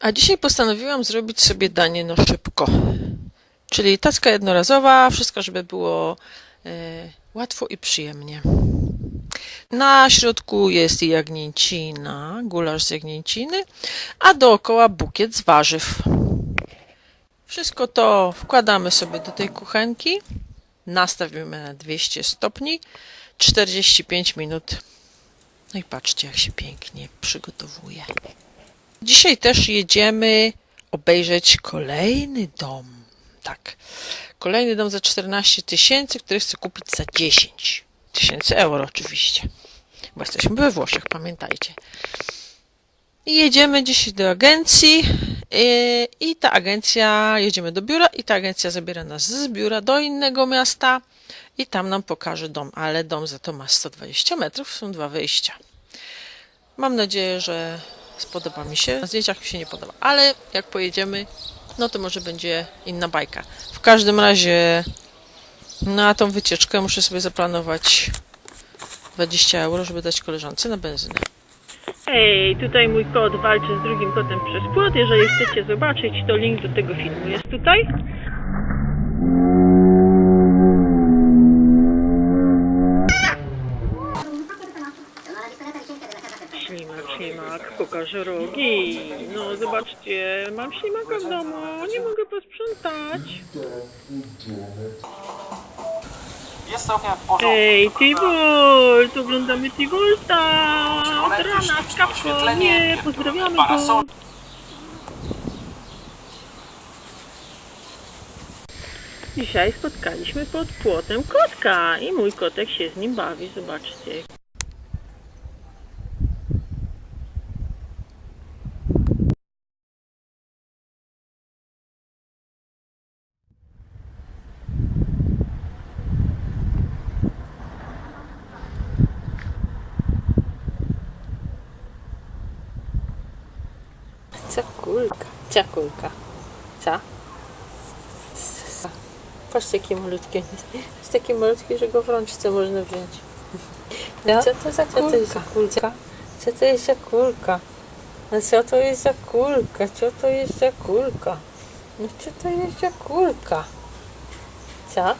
A dzisiaj postanowiłam zrobić sobie danie na szybko. Czyli tacka jednorazowa, wszystko, żeby było e, łatwo i przyjemnie. Na środku jest jagnięcina, gulasz z jagnięciny, a dookoła bukiet z warzyw. Wszystko to wkładamy sobie do tej kuchenki, nastawimy na 200 stopni, 45 minut. No i patrzcie, jak się pięknie przygotowuje. Dzisiaj też jedziemy obejrzeć kolejny dom. Tak. Kolejny dom za 14 tysięcy, który chcę kupić za 10 tysięcy euro oczywiście. Bo jesteśmy we Włoszech, pamiętajcie. I jedziemy dzisiaj do agencji yy, i ta agencja, jedziemy do biura i ta agencja zabiera nas z biura do innego miasta i tam nam pokaże dom, ale dom za to ma 120 metrów, są dwa wyjścia. Mam nadzieję, że spodoba mi się. Na zdjęciach mi się nie podoba, ale jak pojedziemy, no to może będzie inna bajka. W każdym razie na tą wycieczkę muszę sobie zaplanować 20 euro, żeby dać koleżance na benzynę. Ej, tutaj mój kot walczy z drugim kotem przez płot. Jeżeli chcecie zobaczyć, to link do tego filmu jest tutaj. Ślimak, ślimak, pokażę rogi. No, zobaczcie, mam ślimaka w domu, nie mogę posprzątać. Jest całkiem w porządku. Ej, T-Volt, oglądamy T-Volta. Od rana, oświetlenie, nie, pozdrawiamy go. Dzisiaj spotkaliśmy pod płotem kotka i mój kotek się z nim bawi, zobaczcie. Cakulka, ciakulka. Ca? Patrzcie, jakie malutkie. Jest taki malutki, że go w rączce można wziąć. No, co to za kulka? Co to jest za kulka? Co to jest za kulka? No co to jest za kulka? Co to jest za kulka? No co to jest za kulka? Co?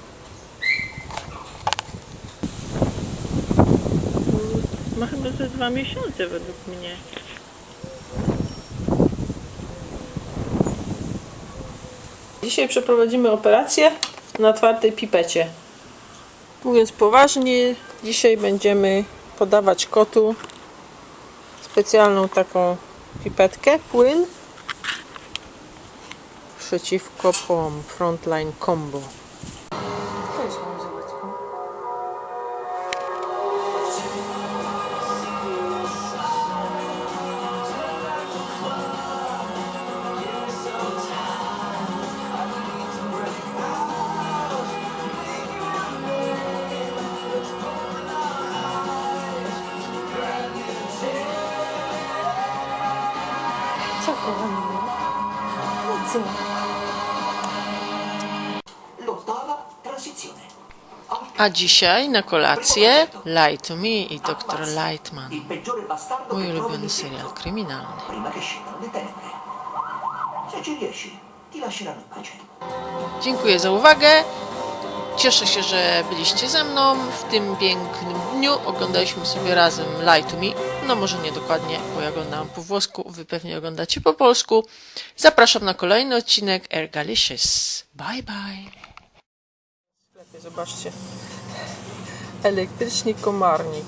Ma chyba ze dwa miesiące według mnie. Dzisiaj przeprowadzimy operację na otwartej pipecie. Mówiąc poważnie, dzisiaj będziemy podawać kotu specjalną taką pipetkę, płyn przeciwko POM, Frontline Combo. Kochani? No co? A dzisiaj na kolację Light Me i Dr. Lightman. Mój ulubiony serial kryminalny. Dziękuję za uwagę. Cieszę się, że byliście ze mną w tym pięknym dniu. Oglądaliśmy sobie razem Light Me. No może nie dokładnie, bo ja oglądałam po włosku, wy pewnie oglądacie po polsku. Zapraszam na kolejny odcinek Ergalicious. Bye bye. Zobaczcie. Elektryczny komarnik.